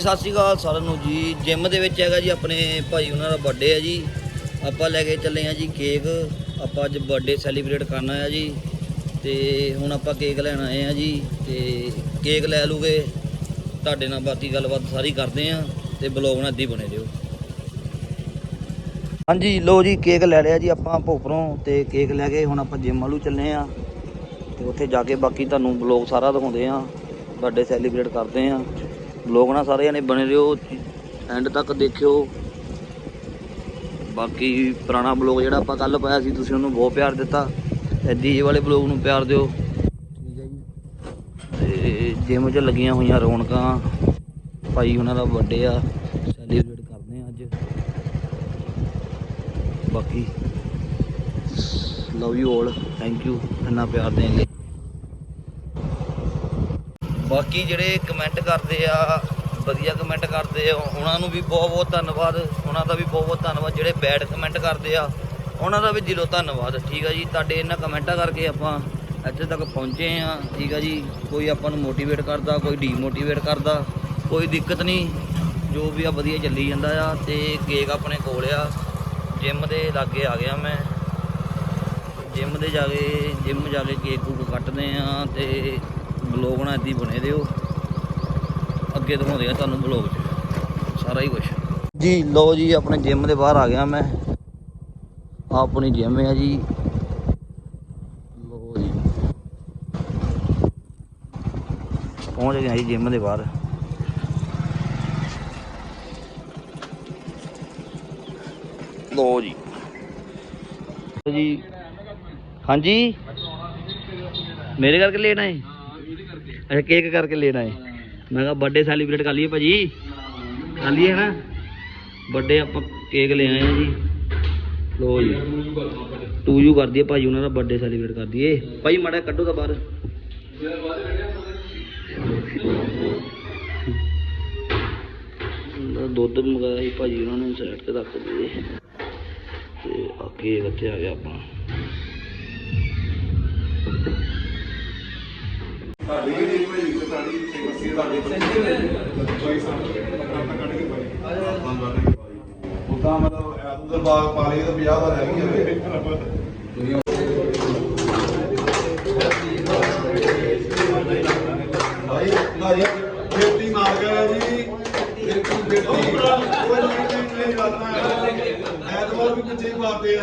ਹਾਂਜੀ ਸਤਿ ਸ਼੍ਰੀ ਅਕਾਲ ਸਾਰਿਆਂ ਨੂੰ ਜੀ। ਜਿਮ ਦੇ ਵਿੱਚ ਹੈਗਾ ਜੀ ਆਪਣੇ ਭਾਈ ਉਹਨਾਂ ਦਾ ਬਰਥਡੇ ਹੈ ਜੀ। ਆਪਾਂ ਲੈ ਕੇ ਚੱਲੇ ਆ ਜੀ ਕੇਕ ਆਪਾਂ ਅੱਜ ਬਰਥਡੇ ਸੈਲੀਬ੍ਰੇਟ ਕਰਨਾ ਹੈ ਜੀ। ਤੇ ਹੁਣ ਆਪਾਂ ਕੇਕ ਲੈਣ ਆਏ ਆ ਜੀ। ਤੇ ਕੇਕ ਲੈ ਲੂਗੇ। ਤੁਹਾਡੇ ਨਾਲ ਬਾਕੀ ਗੱਲਬਾਤ ਸਾਰੀ ਕਰਦੇ ਆ ਤੇ ਬਲੌਗ ਨਾਲ ਇੱਦਾਂ ਹੀ ਬਣੇ ਰਹੋ। ਹਾਂਜੀ ਲੋ ਜੀ ਕੇਕ ਲੈ ਲਿਆ ਜੀ ਆਪਾਂ ਭੋਪਰੋਂ ਤੇ ਕੇਕ ਲੈ ਕੇ ਹੁਣ ਆਪਾਂ ਜਿਮ ਵਾਲੂ ਚੱਲੇ ਆ। ਤੇ ਉੱਥੇ ਜਾ ਕੇ ਬਾਕੀ ਤੁਹਾਨੂੰ ਬਲੌਗ ਸਾਰਾ ਦਿਖਾਉਂਦੇ ਆ। ਬਰਥਡੇ ਸੈਲੀਬ੍ਰੇਟ ਕਰਦੇ ਆ। ਬਲੌਗ ਨਾ ਸਾਰੇ ਜਣੇ ਬਣੇ ਰਹੋ ਐਂਡ ਤੱਕ ਦੇਖਿਓ। ਬਾਕੀ ਪੁਰਾਣਾ ਬਲੌਗ ਜਿਹੜਾ ਆਪਾਂ ਕੱਲ ਪਾਇਆ ਸੀ, ਤੁਸੀਂ ਉਹਨੂੰ ਬਹੁਤ ਪਿਆਰ ਦਿੱਤਾ। ਐਦੀ ਇਹ ਵਾਲੇ ਬਲੌਗ ਨੂੰ ਪਿਆਰ ਦਿਓ। ਠੀਕ ਹੈ ਜੀ ਤੇ ਜਿਮ 'ਚ ਲੱਗੀਆਂ ਹੋਈਆਂ ਰੌਣਕਾਂ। ਭਾਈ ਉਹਨਾਂ ਦਾ ਬਰਥਡੇ ਆ ਸੈਲੀਬ੍ਰੇਟ ਕਰਦੇ ਆ ਅੱਜ। ਬਾਕੀ ਲਵ ਯੂ 올 ਥੈਂਕ ਯੂ ਇੰਨਾ ਪਿਆਰ ਦੇਣ ਲਈ। ਬਾਕੀ ਜਿਹੜੇ ਕਮੈਂਟ ਕਰਦੇ ਆ, ਵਧੀਆ ਕਮੈਂਟ ਕਰਦੇ ਆ, ਉਹਨਾਂ ਨੂੰ ਵੀ ਬਹੁਤ ਬਹੁਤ ਧੰਨਵਾਦ। ਉਹਨਾਂ ਦਾ ਵੀ ਬਹੁਤ ਬਹੁਤ ਧੰਨਵਾਦ। ਜਿਹੜੇ ਬੈਡ ਕਮੈਂਟ ਕਰਦੇ ਆ, ਉਹਨਾਂ ਦਾ ਵੀ ਦਿਲੋਂ ਧੰਨਵਾਦ। ਠੀਕ ਆ ਜੀ, ਤੁਹਾਡੇ ਇਹਨਾਂ ਕਮੈਂਟਾਂ ਕਰਕੇ ਆਪਾਂ ਇੱਥੇ ਤੱਕ ਪਹੁੰਚੇ ਆ। ਠੀਕ ਆ ਜੀ, ਕੋਈ ਆਪਾਂ ਨੂੰ ਮੋਟੀਵੇਟ ਕਰਦਾ, ਕੋਈ ਡੀਮੋਟੀਵੇਟ ਕਰਦਾ, ਕੋਈ ਦਿੱਕਤ ਨਹੀਂ। ਜੋ ਵੀ ਆ ਵਧੀਆ ਚੱਲੀ ਜਾਂਦਾ ਆ ਤੇ ਕੇਕ ਆਪਣੇ ਕੋਲ ਆ। ਜਿਮ ਦੇ ਲਾਗੇ ਆ ਗਿਆ ਮੈਂ। ਜਿਮ ਦੇ ਜਾ ਕੇ ਜਿਮ ਜਾ ਕੇ ਕੇਕ ਕੂਕ ਕੱਟਦੇ ਆ ਤੇ ਬਲੌਗ ਨਾਲ ਇੱਦੀ ਬਣੇ ਦਿਓ ਅੱਗੇ ਦਿਖਾਉਂਦੇ ਆ ਤੁਹਾਨੂੰ ਬਲੌਗ 'ਚ। ਸਾਰਾ ਹੀ ਕੁਝ ਜੀ ਲੋ ਜੀ, ਆਪਣੇ ਜਿਮ ਦੇ ਬਾਹਰ ਆ ਗਿਆ ਮੈਂ। ਆਹ ਆਪਣੀ ਜਿਮ ਹੈ ਜੀ। ਲੋ ਜੀ। ਪਹੁੰਚ ਗਏ ਜੀ ਜਿਮ ਦੇ ਬਾਹਰ। ਲੋ ਜੀ। ਜੀ। ਹਾਂਜੀ? ਮੇਰੇ ਕਰਕੇ ਲੈਣਾ ਹੈ ਅੱਛਾ ਕੇਕ ਕਰਕੇ ਲੈਣਾ ਹੈ ਮੈਂ ਕਿਹਾ ਬਰਥਡੇ ਸੈਲੀਬ੍ਰੇਟ ਕਰ ਲਈਏ ਭਾਜੀ। ਕਰ ਲਈਏ ਨਾ ਬਰਥਡੇ ਆਪਾਂ ਕੇਕ ਲੈ ਆਏ ਆ ਜੀ। ਲੋ ਜੀ। ਟੂ ਯੂ ਕਰ ਦਈਏ ਭਾਜੀ ਉਹਨਾਂ ਦਾ ਬਰਥਡੇ ਸੈਲੀਬ੍ਰੇਟ ਕਰ ਦਈਏ। ਭਾਈ ਮਾੜਾ ਕੱਢੋ ਤਾਂ ਬਾਹਰ। ਲਓ, ਦੁੱਧ ਮੰਗਾਇਆ ਸੀ ਭਾਜੀ ਉਹਨਾਂ ਨੇ ਸਾਈਡ ਤੇ ਰੱਖ ਦਈਏ ਤੇ ਆ ਕੇਕ ਇੱਥੇ ਆ ਗਿਆ ਆਪਣਾ। ਉਦਾਂ ਮਤਲਬ ਐਦੋਂ ਬਾਗ ਪਾ ਤਾਂ 50 ਦਾ ਰਹਿ ਗਿਆ। ਭਾਈ ਭਾਈ, ਖੇਤੀ ਮਾਰ ਗਿਆ ਜੀ। ਖੇਤੀ ਖੇਤੀ। ਕੋਈ ਨਹੀਂ ਨਹੀਂ ਕਰਨਾ ਐਤਵਾਰ ਵੀ ਪਿੱਛੇ ਮਾਰਦੇ ਆ।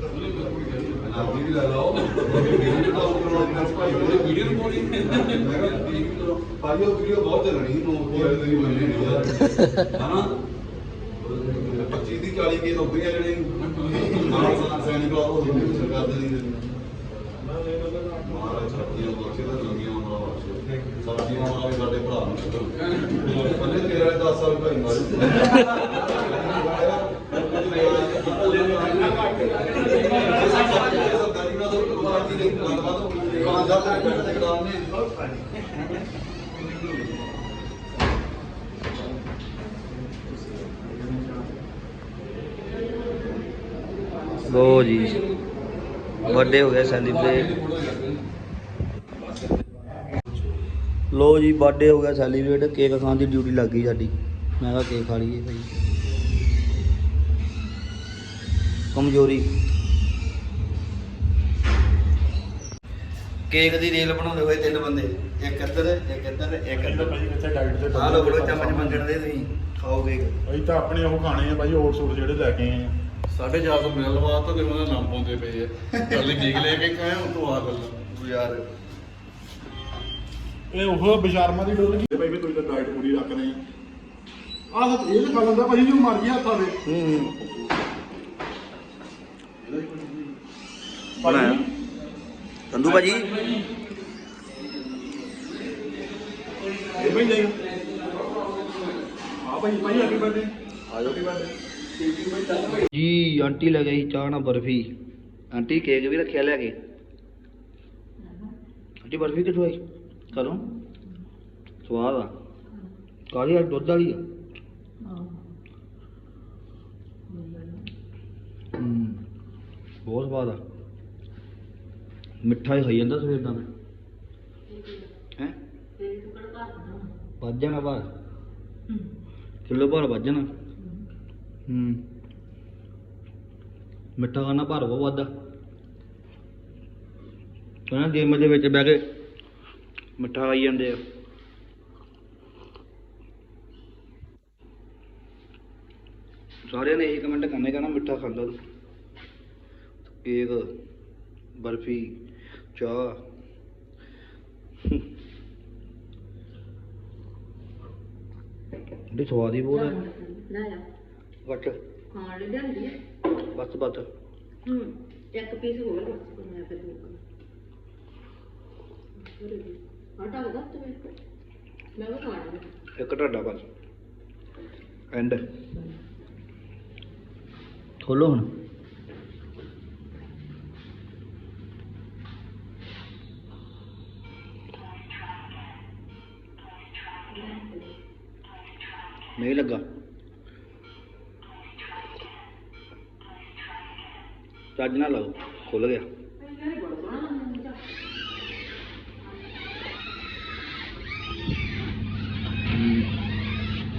ਆਪੀ ਵੀ ਲੈ ਲਾਓ ਵੀਡੀਓ ਰਿਕਾਰਡਿੰਗ ਭਾਈ ਉਹ ਵੀਡੀਓ ਬਹੁਤ ਚੱਲਣੀ ਨੂੰ ਪੂਰੇ ਦਿਨ ਬੰਨੇ ਨਹੀਂ ਯਾਰ ਹਨਾ? 25 ਦੀ 40 ਕੇ ਨੌਕਰੀਆਂ ਜਿਹੜੇ। ਨਾਲ ਸੈਨਿਕ ਲਾਓ ਉਹ ਵੀ ਸਰਕਾਰ ਦੇ ਨਹੀਂ ਮਹਾਰਾਜ ਨੂੰ ਬਖਸ਼ੇ ਤਾਂ ਜੰਗੀਆਂ ਨੂੰ ਬਖਸ਼ੇ ਸਾਡੀ ਮਾਂ ਵੀ ਸਾਡੇ ਭਰਾ ਨੂੰ ਪੱਲੇ ਤੇਰੇ ਵਾਲੇ 10 ਸਾਲ ਭਾਈ ਨੇ ਗੱਲਬਾਤ ਹੋਈ ਸਾਹਿਬ ਦੇ ਪਿੰਡ ਦੇ ਗਰਾਮ ਨੇ। ਲੋ ਜੀ। ਬਰਥਡੇ ਹੋ ਗਿਆ ਸੈਲੀਬ੍ਰੇਟ ਲੋ ਜੀ ਬਰਥਡੇ ਹੋ ਗਿਆ ਸੈਲੀਬ੍ਰੇਟ ਕੇਕ ਖਾਣ ਦੀ ਡਿਊਟੀ ਲੱਗ ਗਈ ਸਾਡੀ। ਮੈਂ ਕਿਹਾ ਕੇਕ ਖਾ ਲਈਏ ਭਾਈ। ਕਮਜ਼ੋਰੀ। ਕੇਕ ਦੀ ਰੇਲ ਬਣਾਉਂਦੇ ਹੋਏ ਤਿੰਨ ਬੰਦੇ ਇੱਕ ਇੱਧਰ ਇੱਕ ਇੱਧਰ ਇੱਕ ਇੱਧਰ। ਆਹ ਲੋ ਬੜੋ ਚਮਚ ਮੰਗਣ ਦੇ ਤੁਸੀਂ ਖਾਓ ਕੇਕ। ਅਸੀਂ ਤਾਂ ਆਪਣੇ ਉਹ ਖਾਣੇ ਆ ਬਾਈ ਓਟਸ ਓਟਸ ਜਿਹੜੇ ਲੈ ਕੇ ਆਏ ਆ। ਸਾਢੇ ਚਾਰ ਸੌ ਮਿਲ ਲਵਾ ਤਾਂ ਤੇ ਉਹਨਾਂ ਦਾ ਨਾਮ ਪਾਉਂਦੇ ਪਏ ਆ। ਕੱਲ ਕੇਕ ਲੈ ਕੇ ਖਾਏ ਉਹ ਤੋਂ ਆ ਗੱਲ ਯਾਰ। ਇਹ ਉਹ ਬਿਸ਼ਰਮਾ ਦੀ ਡੋਲ ਕੀ? ਬਾਈ ਵੀ ਤੁਸੀਂ ਤਾਂ ਡਾਈਟ ਪੂਰੀ ਰੱਖ ਰਹੇ ਆ ਆਹ ਇਹ ਤਾਂ ਖਾ ਲੈਂਦਾ ਭਾਈ ਜੀ ਮਰ ਗਿਆ ਹੱਥਾਂ ਦੇ ਹੂੰ ਬਣਾਇਆ ਸੰਧੂ ਭਾਜੀ? ਇਹ ਆ ਭਾਈ ਭਾਈ ਆ ਜਾਓ ਜੀ ਆਂਟੀ ਲੈ ਗਈ ਚਾਹ ਨਾਲ ਬਰਫੀ। ਆਂਟੀ ਕੇਕ ਵੀ ਰੱਖਿਆ ਲੈ ਕੇ। ਆਂਟੀ ਬਰਫੀ ਕਿੱਥੋਂ ਆਈ? ਕਰੋ ਸਵਾਦ ਆ। ਕਾਲੀ ਆ? ਦੁੱਧ ਵਾਲੀ ਆ? ਹੂੰ। ਬਹੁਤ ਸਵਾਦ ਆ। ਮਿੱਠਾ ਹੀ ਖਾਈ ਜਾਂਦਾ ਸਵੇਰ ਦਾ ਮੈਂ। ਹੈ? ਵੱਜ ਜਾਣਾ ਬਾਹਰ ਕਿਲੋ ਭਾਰ ਵੱਜ ਜਾਣਾ। ਹੂੰ। ਮਿੱਠਾ ਖਾਣਾ ਭਾਰ ਬਹੁਤ ਵੱਧਦਾ। ਕਹਿੰਦਾ ਜਿਮ ਦੇ ਵਿੱਚ ਬਹਿ ਕੇ ਮਿੱਠਾ ਖਾਈ ਜਾਂਦੇ ਆ। ਸਾਰਿਆਂ ਨੇ ਇਹੀ ਕਮੈਂਟ ਕਰਨੇ, ਕਹਿੰਦਾ ਮਿੱਠਾ ਖਾਂਦਾ ਤੂੰ। ਕੇਕ, ਬਰਫੀ ਚਾਹ ਇਹ ਸਵਾਦ ਹੀ ਬਹੁਤ ਹੈ ਘੱਟ ਖਾਣ ਲਈ ਲਿਆਂਦੀ ਹੈ ਬਸ ਬਸ ਹੂੰ ਇੱਕ ਪੀਸ ਹੋਰ ਬਸ ਮੈਂ ਫਿਰ ਦੋ ਆਟਾ ਲਗਾ ਤੇ ਮੈਂ ਵੀ ਖਾਣਾ ਇੱਕ ਢਾਡਾ ਬਸ। ਐਂਡ। ਖੋਲੋ ਹੁਣ। ਨਹੀਂ ਲੱਗਾ। ਚੱਜ ਨਾ ਲਾਓ ਖੁੱਲ ਗਿਆ।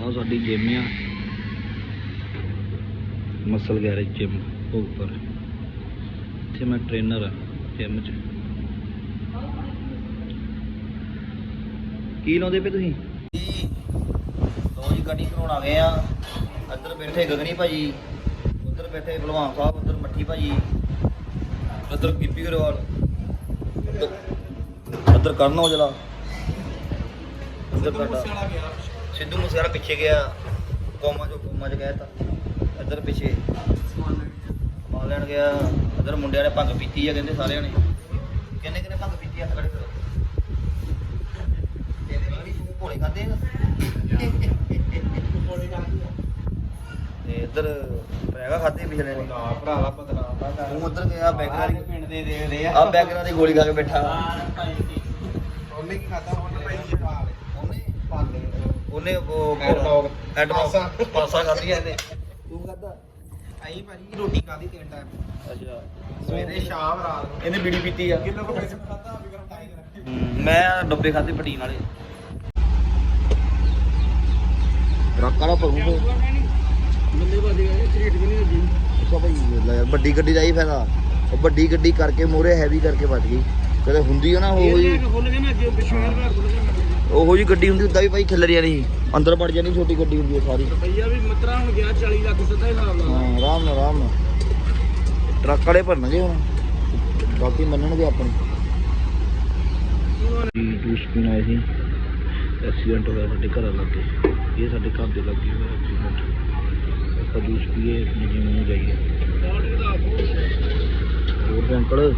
ਆ ਸਾਡੀ ਜਿਮ ਆ। ਮਸਲ ਗੈਰੇਜ ਜਿਮ ਉੱਪਰ। ਇੱਥੇ ਮੈਂ ਟ੍ਰੇਨਰ ਆ ਜਿਮ 'ਚ। ਕੀ ਲਾਉਂਦੇ ਪਏ ਤੁਸੀਂ? ਲੋ ਕਰਾਉਣ ਆ ਗਏ ਆ। ਇੱਧਰ ਬੈਠੇ ਗਗਨੀ ਭਾਜੀ, ਉੱਧਰ ਬੈਠੇ ਭਲਵਾਨ ਸਾਹਿਬ, ਉੱਧਰ ਮੱਠੀ ਭਾਜੀ। ਉੱਧਰ ਗਿੱਪੀ ਗਰੇਵਾਲ। ਉੱਧਰ- ਕਰਨ ਔਜਲਾ। ਉੱਧਰ ਤੁਹਾਡਾ ਸਿੱਧੂ ਮੂਸੇਵਾਲਾ ਪਿੱਛੇ ਗਿਆ। ਕੋਮਾ ਜੋ ਕੋਮਾ ਚ ਗਿਆ ਤਾਂ ਇੱਧਰ ਪਿੱਛੇ ਮਾਲ ਲੈਣ ਗਿਆ। ਇੱਧਰ ਮੁੰਡਿਆਂ ਨੇ ਭੰਗ ਪੀਤੀ ਆ ਕਹਿੰਦੇ ਸਾਰਿਆਂ ਨੇ। ਕਿੰਨੇ ਕਿੰਨੇ ਭੰਗ ਪੀਤੀ ਆ ਖੜੇ ਕਰੋ। ਕਹਿੰਦੇ ਵਾਲੀ ਤੂੰ ਭੋਲੇ ਖਾਦੇ ਤੇ ਇੱਧਰ ਪੈਗਾ ਖਾਦੇ ਪਿਛਲੇ ਨੇ। ਭਰਾਵਾ ਬਦਨਾਮ ਦਾ ਤੂੰ ਉੱਧਰ ਗਿਆ ਬੈਗਰਾਂ ਦੀ ਪਿੰਡ ਦੇ ਦੇ ਰਹੇ ਆ। ਬੈਗਰਾਂ ਦੀ ਗੋਲੀ ਖਾ ਕੇ ਬੈਠਾ। ਉਹਨੇ ਕੀ ਖਾਦਾ ਉਹਨੇ ਭਾਈ ਜੀ ਖਾ ਲਏ। ਉਹਨੇ? ਪਾਲੇ ਉਹਨੇ ਉਹ Headlock, ਹੈਡਲੌਕ ਪਾਸਾ। ਪਾਸਾ ਖਾਧੀ ਆ ਇਹਨੇ। ਤੂੰ ਖਾਦਾ ਆਈ ਭਾਜੀ ਰੋਟੀ ਖਾਦੀ ਤਿੰਨ ਟਾਈਮ ਅੱਛਾ। ਸਵੇਰੇ ਸ਼ਾਮ ਰਾਤ ਇਹਨੇ ਬੀੜੀ ਪੀਤੀ ਆ। ਕਿਲੋ ਕੋ ਪੈਸੇ ਖਾਦਾ ਵੀ ਕਰਮ ਟਾਈ ਕਰ ਹਮ, ਮੈਂ ਡੱਬੇ ਖਾਦੇ ਪਟੀਨ ਵਾਲੇ। ਟਰੱਕ ਵਾਲਾ ਭਰੂਗਾ ਬੰਦੇ ਬਾਦੀ ਗਏ ਸਟਰੀਟ ਵੀ ਨਹੀਂ ਲੱਗੀ। ਅੱਛਾ ਭਾਈ ਲੈ ਯਾਰ ਵੱਡੀ ਗੱਡੀ ਦਾ ਹੀ ਫਾਇਦਾ। ਉਹ ਵੱਡੀ ਗੱਡੀ ਕਰਕੇ ਮੋਰੇ ਹੈਵੀ ਕਰਕੇ ਵੱਜ ਗਈ। ਕਦੇ ਹੁੰਦੀ ਆ ਨਾ ਉਹ ਜੀ ਖੁੱਲ ਗਏ ਨਾ ਅੱਗੇ ਪਿੱਛੇ ਘਰ ਖੁੱਲ ਗਏ ਉਹੋ ਜੀ ਗੱਡੀ ਹੁੰਦੀ ਉਦਾਂ ਵੀ ਭਾਈ ਖਿਲਰ ਜਾਣੀ ਅੰਦਰ ਵੜ ਜਾਣੀ ਛੋਟੀ ਗੱਡੀ ਹੁੰਦੀ ਹੈ ਸਾਰੀ। ਭਈਆ ਵੀ ਮਤਰਾ ਹੁਣ ਗਿਆ 40 ਲੱਖ ਸਿੱਧਾ ਹੀ ਲਾ ਲਾ। ਹਾਂ ਆਰਾਮ ਨਾਲ ਆਰਾਮ ਨਾਲ। ਟਰੱਕ ਵਾਲੇ ਭਰਨਗੇ ਹੁਣ। ਬਾਕੀ ਮੰਨਣਗੇ ਆਪਣੀ। ਜੂਸ ਪੀਣ ਸੀ। ਐਕਸੀਡੈਂਟ ਹੋਇਆ ਸਾਡੇ ਘਰ ਲੱਗੇ ਇਹ ਸਾਡੇ ਘਰ ਦੇ ਲੱਗੇ ਹੋਇਆ ਐਕਸੀਡੈਂਟ ਆਪਾਂ ਜੂਸ ਪੀਏ ਆਪਣੀ ਜਿਵੇਂ ਨੂੰ ਜਾਈਏ ਹੋਰ ਅੰਕਲ